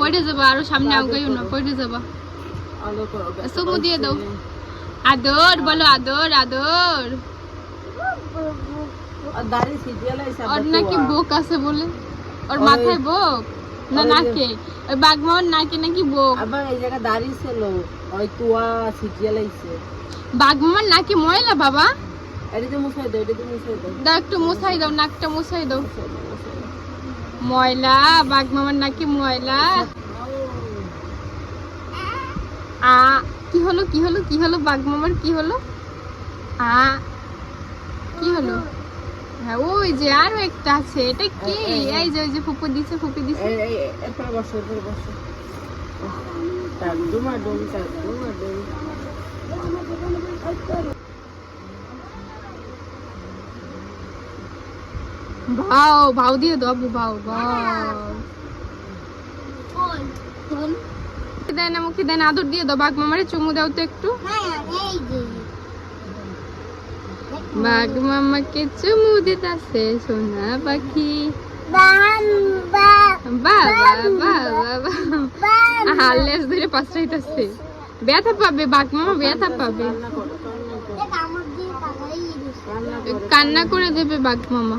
পড়ে যাবা আরও সামনে আগাইও না পড়ে যাবা। চুমু দিয়ে দাও। আদর বলো আদর আদর। আর দাড়ি সিজিয়ে লাইছে ওর নাকি বোক আছে বলে। ওর মাথায় বোক? না নাকে? ওই বাঘমামার নাকে নাকি বোক? আবার এই জায়গা দাড়ি ছিল ওই তুয়া সিজিয়ে লাইছে। বাঘমামার নাকি ময়লা বাবা? এটা তো মুছাই দাও এটা তো মুছাই দাও। দাও একটু মুছাই দাও নাকটা মুছাই দাও। মুছাই বাঘ। ময়লা বাঘমামার নাকি ময়লা? আ কি হলো কি হলো কি হলো বাঘ মামার কি হলো? আ কি হলো? হ্যাঁ ওই যে আরও একটা আছে এটা কি? এই যে ওই যে ফুপু দিছে ফুপু দিছে। ডুমা তার ডুমা ভাও ভাও দিয়ে দাও আব্বু ভাও ভাও। মুখে দেয় না মুখে দেয় আদর দিয়ে দাও। বাঘ মামারে চুমু দাও তো একটু। বাঘ মামাকে চুমু দিতাছে সোনা পাখি। বাবা বাবা হারলেস ধরে পাশাইতাছে ব্যথা পাবে বাঘ মামা ব্যথা পাবে। কান্না করে দেবে বাঘ মামা।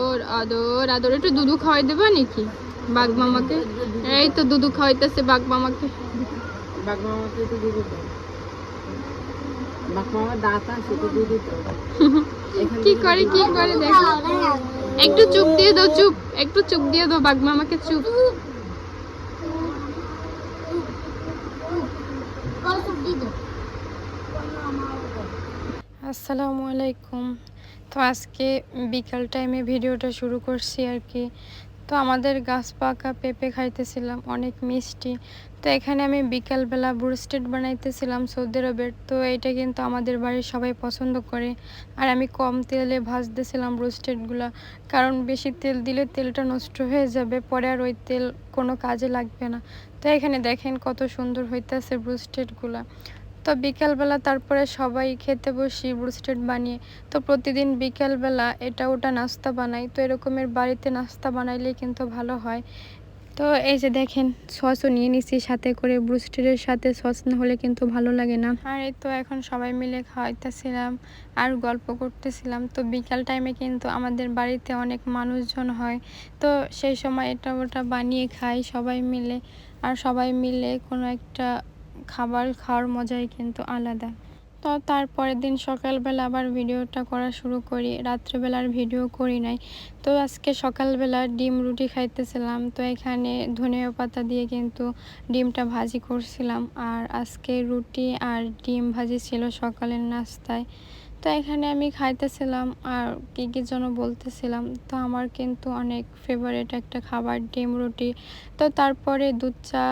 ওর আদর আদর। একটু দুধু খাওয়াই দেবা নাকি? বাঘ মামাকে? এই তো দুধু খাওয়াইতেছে বাঘ মামাকে। বাঘ মামাকে একটু দুধ দাও বাঘ মামার দাঁত আছে একটু দুধ দাও এখান কি করে কি করে? দেখো। একটু চুপ দিয়ে দাও চুপ। একটু চুপ দিয়ে দাও বাঘ মামাকে চুপ। আসসালামু আলাইকুম। তো আজকে বিকাল টাইমে ভিডিওটা শুরু করছি আর কি। তো আমাদের গাছ পাকা পেঁপে খাইতেছিলাম, অনেক মিষ্টি। তো এখানে আমি বিকালবেলা ব্রুস্টেড বানাইতেছিলাম সৌদি আরবের। তো এইটা কিন্তু আমাদের বাড়ির সবাই পছন্দ করে। আর আমি কম তেলে ভাজতেছিলাম ব্রুস্টেডগুলো, কারণ বেশি তেল দিলে তেলটা নষ্ট হয়ে যাবে, পরে আর ওই তেল কোনো কাজে লাগবে না। তো এখানে দেখেন কত সুন্দর হইতেছে ব্রুস্টেডগুলো। তো বিকালবেলা তারপরে সবাই খেতে বসি ব্রুস্টেড বানিয়ে। তো প্রতিদিন বিকালবেলা এটা ওটা নাস্তা বানাই। তো এরকমের বাড়িতে নাস্তা বানাইলে কিন্তু ভালো হয়। তো এই যে দেখেন, সসও নিয়ে নিছি সাথে করে। ব্রুস্টেডের সাথে সস না হলে কিন্তু ভালো লাগে না। আর এই তো এখন সবাই মিলে খাওয়াইতেছিলাম আর গল্প করতেছিলাম। তো বিকাল টাইমে কিন্তু আমাদের বাড়িতে অনেক মানুষজন হয়। তো সেই সময় এটা ওটা বানিয়ে খাই সবাই মিলে। আর সবাই মিলে কোনো একটা খাবার খাওয়ার মজাই কিন্তু আলাদা। তো তারপরের দিন সকালবেলা আবার ভিডিওটা করা শুরু করি। রাত্রেবেলার ভিডিও করি নাই। তো আজকে সকালবেলা ডিম রুটি খাইতেছিলাম। তো এখানে ধনিয়া পাতা দিয়ে কিন্তু ডিমটা ভাজি করছিলাম। আর আজকে রুটি আর ডিম ভাজি ছিল সকালের নাস্তায়। তো এখানে আমি খাইতেছিলাম আর কী কী যেন বলতেছিলাম। তো আমার কিন্তু অনেক ফেভারেট একটা খাবার ডিম রুটি। তো তারপরে দুধ চা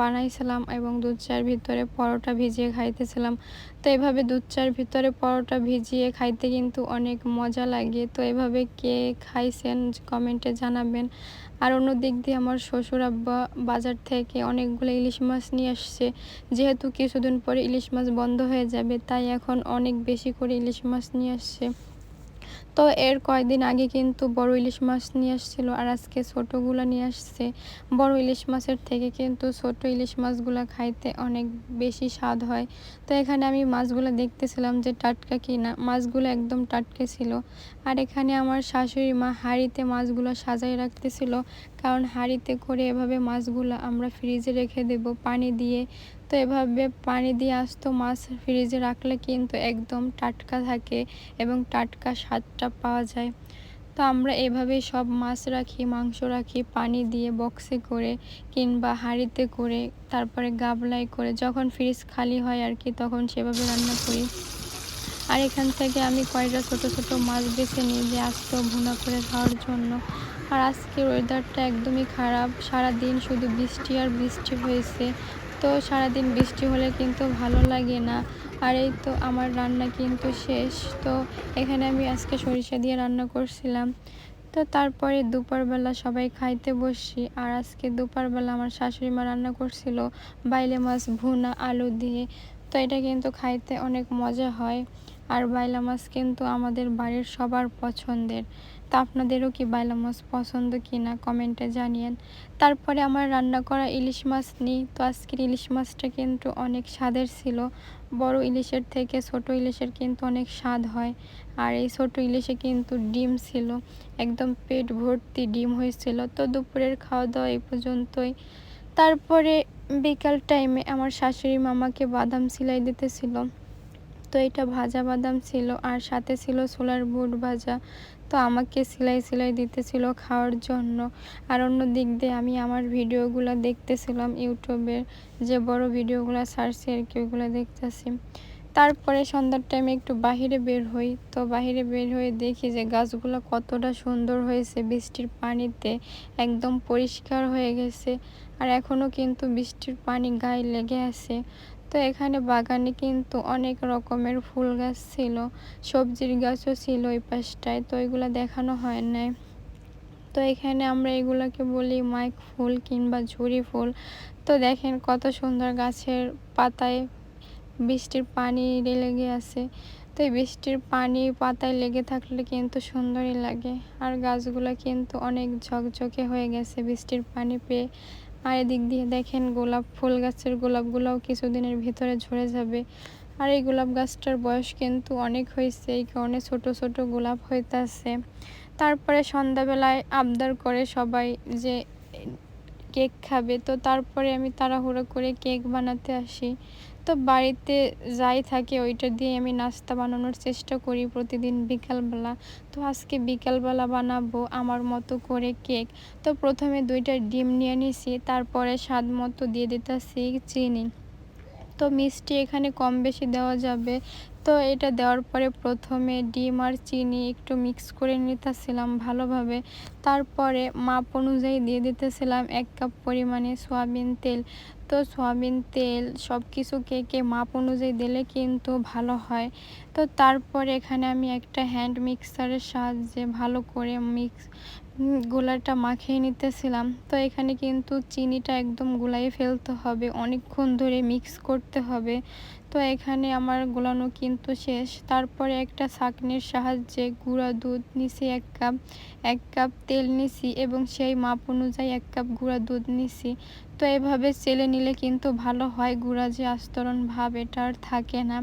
বানাইছিলাম এবং দুধ চার ভিতরে পরোটা ভিজিয়ে খাইতেছিলাম। তো এভাবে দুধ চার ভিতরে পরোটা ভিজিয়ে খাইতে কিন্তু অনেক মজা লাগে। তো এভাবে কে খাইছেন কমেন্টে জানাবেন। আর অন্য দিক দিয়ে আমার শ্বশুর আব্বা বাজার থেকে অনেকগুলো ইলিশ মাছ নিয়ে আসছে। যেহেতু কিছুদিন পরে ইলিশ মাছ বন্ধ হয়ে যাবে, তাই এখন অনেক বেশি করে ইলিশ মাছ নিয়ে আসছে। তো এর কয়েকদিন আগে কিন্তু বড় ইলিশ মাছ নিয়ে আসছিল আর আজকে ছোটোগুলো নিয়ে আসছে। বড় ইলিশ মাছের থেকে কিন্তু ছোট ইলিশ মাছগুলো খাইতে অনেক বেশি স্বাদ হয়। তো এখানে আমি মাছগুলো দেখতেছিলাম যে টাটকা কি না মাছগুলো একদম টাটকা ছিল। আর এখানে আমার শাশুড়ি মা হাঁড়িতে মাছগুলো সাজাই রাখতেছিল, কারণ হাঁড়িতে করে এভাবে মাছগুলো আমরা ফ্রিজে রেখে দেব পানি দিয়ে। তো এভাবে পানি দিয়ে আসতো মাছ ফ্রিজে রাখলে কিন্তু একদম টাটকা থাকে এবং টাটকা স্বাদটা পাওয়া যায়। তো আমরা এভাবেই সব মাছ রাখি, মাংস রাখি, পানি দিয়ে বক্সে করে কিংবা হাঁড়িতে করে, তারপরে গাবলায় করে যখন ফ্রিজ খালি হয় আর কি তখন সেভাবে রান্না করি। আর এখান থেকে আমি কয়টা ছোট ছোট মাছ বেছে নিই যে আস্ত ভুনা করে খাওয়ার জন্য। আর আজকের ওয়েদারটা একদমই খারাপ সারা দিন শুধু বৃষ্টি আর বৃষ্টি হয়েছে। তো সারাদিন বৃষ্টি হলে কিন্তু ভালো লাগে না। আর এই তো আমার রান্না কিন্তু শেষ। তো এখানে আমি আজকে সরিষা দিয়ে রান্না করছিলাম। তো তারপরে দুপুরবেলা সবাই খাইতে বসি আর আজকে দুপুরবেলা আমার শাশুড়ি মা রান্না করছিল বাইলে মাছ, ভুনা, আলু দিয়ে। তো এটা কিন্তু খাইতে অনেক মজা হয়। আর বাইলা মাছ কিন্তু আমাদের বাড়ির সবার পছন্দের। তা আপনাদেরও কি বাইলা মাছ পছন্দ কি না কমেন্টে জানিয়েন। তারপরে আমার রান্না করা ইলিশ মাছ নিই, তো আজকের ইলিশ মাছটা কিন্তু অনেক স্বাদের ছিল। বড় ইলিশের থেকে ছোট ইলিশের কিন্তু অনেক স্বাদ হয়, আর এই ছোট ইলিশে কিন্তু ডিম ছিল, একদম পেট ভর্তি ডিম হয়েছিল। তো দুপুরের খাওয়া দাওয়া এই পর্যন্তই। তারপরে বিকাল টাইমে আমার শাশুড়ি মামাকে বাদাম সিলাই দিতেছিল। তো এটা ভাজা বাদাম ছিল, আর সাথে ছিল ছোলার বুট ভাজা। তো আমাকে সেলাই সেলাই দিতেছিল খাওয়ার জন্য। আর অন্য দিক দিয়ে আমি আমার ভিডিওগুলো দেখতেছিলাম ইউটিউবের যে বড় ভিডিওগুলো সার্চে আর কি ওইগুলো দেখতেছি। তারপরে সন্ধ্যার টাইমে একটু বাহিরে বের হই। তো বাহিরে বের হয়ে দেখি যে গাছগুলো কতটা সুন্দর হয়েছে বৃষ্টির পানিতে, একদম পরিষ্কার হয়ে গেছে। আর এখনও কিন্তু বৃষ্টির পানি গায়ে লেগে আছে। তো এখানে বাগানে কিন্তু অনেক রকমের ফুল গাছ ছিল, সবজির গাছও ছিল ওই পাশটায়, তো এগুলো দেখানো হয় নাই। তো এখানে আমরা এগুলোকে বলি মাইক ফুল কিংবা ঝুরি ফুল। তো দেখেন কত সুন্দর গাছের পাতায় বৃষ্টির পানি লেগে আছে। তো এই বৃষ্টির পানি পাতায় লেগে থাকলে কিন্তু সুন্দরই লাগে। আর গাছগুলো কিন্তু অনেক ঝকঝকে হয়ে গেছে বৃষ্টির পানি পেয়ে। আর এদিক দিয়ে দেখেন গোলাপ ফুল গাছের গোলাপগুলোও কিছুদিনের ভিতরে ঝরে যাবে। আর এই গোলাপ গাছটার বয়স কিন্তু অনেক হয়েছে, এই কারণে ছোট ছোট গোলাপ হইতাছে। তারপরে সন্ধ্যাবেলায় আবদার করে সবাই যে কেক খাবে, তো তারপরে আমি তাড়াহুড়ো করে কেক বানাতে আসি। তো বাড়িতে যাই থাকে, ওইটা দিয়ে আমি নাস্তা বানানোর চেষ্টা করি প্রতিদিন বিকালবেলা। তো আজকে বিকালবেলা বানাবো আমার মতো করে কেক। তো প্রথমে দুইটা ডিম নিয়ে নিছি, তারপরে স্বাদ মতো দিয়ে দিতেছি চিনি। তো মিষ্টি এখানে কম বেশি দেওয়া যাবে। তো এটা দেওয়ার পরে প্রথমে ডিম আর চিনি একটু মিক্স করে নিতেছিলাম ভালোভাবে। তারপরে মাপ অনুযায়ী দিয়ে দিতেছিলাম এক কাপ পরিমাণে সয়াবিন তেল। তো সয়াবিন তেল সব কিছু কেকে মাপ অনুযায়ী দিলে কিন্তু ভালো হয়। তো তারপরে এখানে আমি একটা হ্যান্ড মিক্সারের সাহায্যে ভালো করে মিক্স গোলাটা মাখিয়ে নিতেছিলাম। তো এখানে কিন্তু চিনিটা একদম গোলাই ফেলতে হবে, অনেকক্ষণ ধরে মিক্স করতে হবে। তো এখানে আমার গোলানো কিন্তু শেষ। তারপরে একটা ছাঁকনির সাহায্যে গুঁড়া দুধ নিছি এক কাপ এক কাপ তেল নিছি এবং সেই মাপ অনুযায়ী এক কাপ গুঁড়া দুধ নিছি। তো এভাবে চেলে নিলে কিন্তু ভালো হয় গুঁড়া যে আস্তরণ ভাব, এটা আর থাকে না।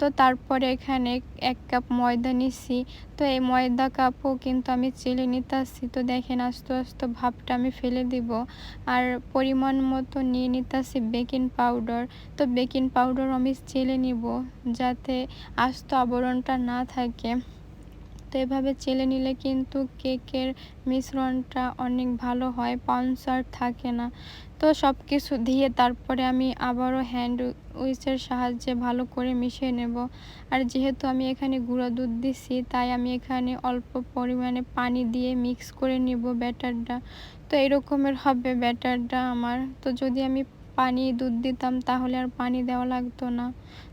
তো তারপরে এখানে এক কাপ ময়দা নিছি। তো এই ময়দা কাপও কিন্তু আমি চেলে নিতে আসছি তো দেখেন আস্তে আস্তে ভাবটা আমি ফেলে দিব। আর পরিমাণ মতো নিয়ে নিতে আসছি বেকিং পাউডার। তো বেকিং পাউডার আমি চেলে নিব যাতে আস্ত আবরণটা না থাকে। তো এভাবে চেলে নিলে কিন্তু কেকের মিশ্রণটা অনেক ভালো হয় পাউন্স আর থাকে না। তো সব কিছু দিয়ে তারপরে আমি আবারও হ্যান্ড উইচের সাহায্যে ভালো করে মিশিয়ে নেব। আর যেহেতু আমি এখানে গুঁড়ো দুধ দিছি, তাই আমি এখানে অল্প পরিমাণে পানি দিয়ে মিক্স করে নিব ব্যাটারটা। তো এরকমের হবে ব্যাটারটা আমার। তো যদি আমি পানি দুধ দিতাম, তাহলে আর পানি দেওয়া লাগতো না।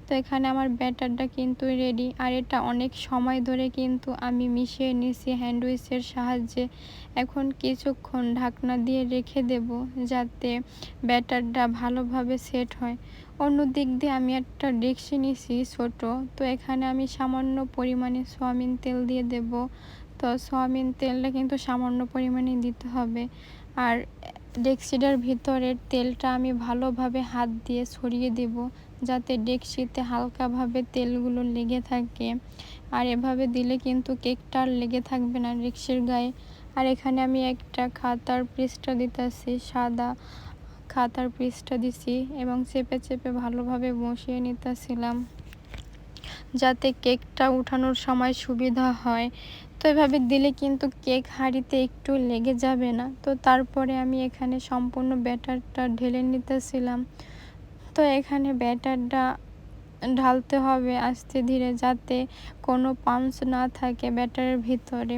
তো এখানে আমার ব্যাটারটা কিন্তু রেডি আর এটা অনেক সময় ধরে কিন্তু আমি মিশিয়ে নিছি হ্যান্ডউইচের সাহায্যে। এখন কিছুক্ষণ ঢাকনা দিয়ে রেখে দেব যাতে ব্যাটারটা ভালোভাবে সেট হয়। অন্য দিক দিয়ে আমি একটা ডেকসি নিছি ছোট, তো এখানে আমি সামান্য পরিমাণে সোয়াবিন তেল দিয়ে দেব। তো সোয়াবিন তেলটা কিন্তু সামান্য পরিমাণে দিতে হবে। আর ডেকসিটার ভিতরের তেলটা আমি ভালোভাবে হাত দিয়ে ছড়িয়ে দেব যাতে ডেকসিতে হালকাভাবে তেলগুলো লেগে থাকে। আর এভাবে দিলে কিন্তু কেকটা আর লেগে থাকবে না ডেকসির গায়ে। আর এখানে আমি একটা খাতার পৃষ্ঠা দিতেছি, সাদা খাতার পৃষ্ঠা দিছি এবং চেপে চেপে ভালোভাবে বসিয়ে নিতেছিলাম যাতে কেকটা উঠানোর সময় সুবিধা হয়। তো এভাবে দিলে কিন্তু কেক হাঁড়িতে একটু লেগে যাবে না। তো তারপরে আমি এখানে সম্পূর্ণ ব্যাটারটা ঢেলে নিতেছিলাম। তো এখানে ব্যাটারটা ঢালতে হবে আস্তে ধীরে যাতে কোনো পাম্পস না থাকে ব্যাটারের ভিতরে।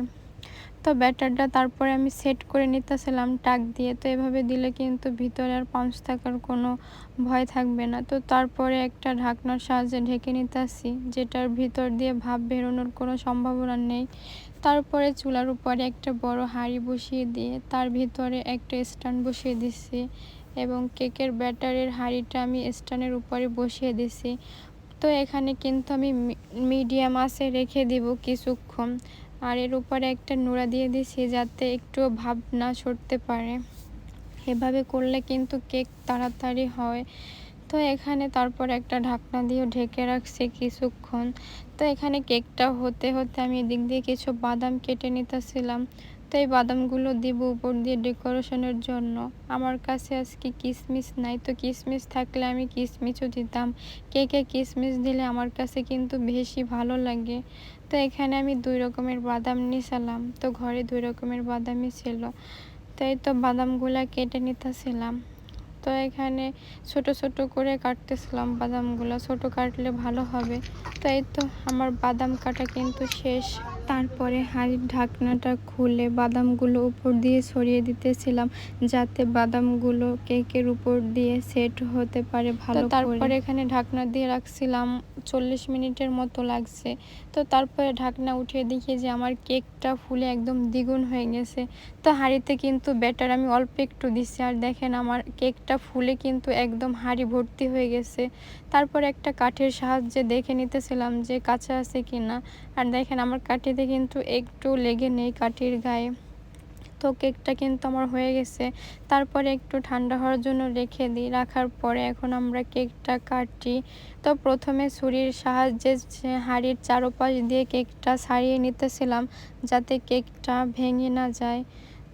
তো ব্যাটারটা তারপরে আমি সেট করে নিতেছিলাম টাক দিয়ে। তো এভাবে দিলে কিন্তু ভিতরে আর পাম্পস থাকার কোনো ভয় থাকবে না। তো তারপরে একটা ঢাকনার সাহায্যে ঢেকে নিতেছি, যেটার ভিতর দিয়ে ভাব বেরোনোর কোনো সম্ভাবনা নেই। তারপরে চুলার উপরে একটা বড় হাঁড়ি বসিয়ে দিয়ে তার ভিতরে একটা স্ট্যান্ড বসিয়ে দিছি। এবং কেকের ব্যাটারের হাঁড়িটা আমি স্ট্যান্ডের উপরে বসিয়ে দিছি। তো এখানে কিন্তু আমি মিডিয়াম আসে রেখে দিব কিছুক্ষণ। আর এর উপরে একটা নোড়া দিয়ে দিছি যাতে একটু ভাব না সরতে পারে। এভাবে করলে কিন্তু কেক তাড়াতাড়ি হয়। তো এখানে তারপর একটা ঢাকনা দিয়ে ঢেকে রাখছি কিছুক্ষণ। তো এখানে কেকটা হতে হতে আমি এদিক দিয়ে কিছু বাদাম কেটে নিতেছিলাম। তো এই বাদামগুলো দিব উপর দিয়ে ডেকোরেশনের জন্য। আমার কাছে আজকে কিসমিস নাই, তো কিসমিস থাকলে আমি কিসমিসও দিতাম। কে কে কিসমিস দিলে আমার কাছে কিন্তু বেশি ভালো লাগে। তো এখানে আমি দুই রকমের বাদাম নিয়েছিলাম, তো ঘরে দুই রকমের বাদামই ছিল। তো এই তো বাদামগুলা কেটে নিতেছিলাম। তো এখানে ছোট ছোট করে কাটতেছিলাম বাদামগুলো, ছোট কাটলে ভালো হবে। তাই তো আমার বাদাম কাটা কিন্তু শেষ। তারপরে হাঁড়ির ঢাকনাটা খুলে বাদামগুলো উপর দিয়ে ছড়িয়ে দিতেছিলাম যাতে বাদামগুলো কেকের উপর দিয়ে সেট হতে পারে ভালো তারপরে এখানে ঢাকনা দিয়ে রাখছিলাম চল্লিশ মিনিটের মতো লাগছে। তো তারপরে ঢাকনা উঠিয়ে দেখি যে আমার কেকটা ফুলে একদম দ্বিগুণ হয়ে গেছে। তো হাঁড়িতে কিন্তু ব্যাটার আমি অল্প একটু দিচ্ছি আর দেখেন আমার কেকটা ফুলে কিন্তু একদম হাঁড়ি ভর্তি হয়ে গেছে। তারপর একটা কাঠের সাহায্যে দেখে নিতেছিলাম যে কাঁচা আছে কি না আর দেখেন আমার কাঠিতে কিন্তু একটু লেগে নেই কাঠির গায়ে। তো কেকটা কিন্তু আমার হয়ে গেছে। তারপরে একটু ঠান্ডা হওয়ার জন্য রেখে দিই। রাখার পরে এখন আমরা কেকটা কাটি। তো প্রথমে ছুরির সাহায্যে হাঁড়ির চারোপাশ দিয়ে কেকটা সারিয়ে নিতেছিলাম যাতে কেকটা ভেঙে না যায়।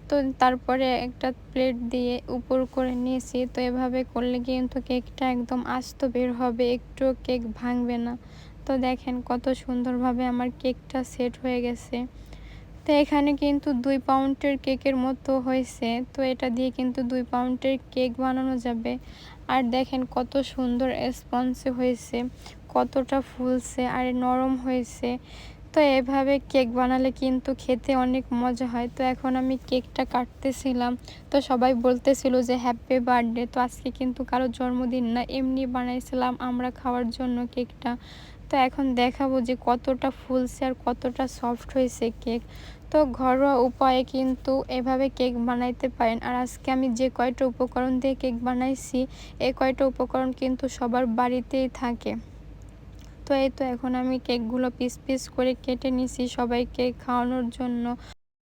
তো তারপরে একটা প্লেট দিয়ে উপর করে নিয়েছি। তো এভাবে করলে কিন্তু কেকটা একদম আস্ত বের হবে। একটু কেক ভাঙবে না। তো দেখেন কত সুন্দরভাবে আমার কেকটা সেট হয়ে গেছে। তো এখানে কিন্তু দুই পাউন্ডের কেকের মতো হয়েছে। তো এটা দিয়ে কিন্তু দুই পাউন্ডের কেক বানানো যাবে। আর দেখেন কত সুন্দর স্পঞ্জে হয়েছে, কতটা ফুলছে আর নরম হয়েছে। তো এভাবে কেক বানালে কিন্তু খেতে অনেক মজা হয়। তো এখন আমি কেকটা কাটতেছিলাম। তো সবাই বলতেছিল যে হ্যাপি বার্থডে তো আজকে কিন্তু কারও জন্মদিন না, এমনি বানাইছিলাম আমরা খাওয়ার জন্য কেকটা। তো এখন দেখাবো যে কতটা ফুলছে আর কতটা সফট হয়েছে কেক। তো ঘরোয়া উপায়ে কিন্তু এভাবে কেক বানাইতে পারেন। আর আজকে আমি যে কয়টা উপকরণ দিয়ে কেক বানাইছি এই কয়টা উপকরণ কিন্তু সবার বাড়িতেই থাকে। তো এই তো এখন আমি কেকগুলো পিস পিস করে কেটে নিছি সবাইকে খাওয়ানোর জন্য।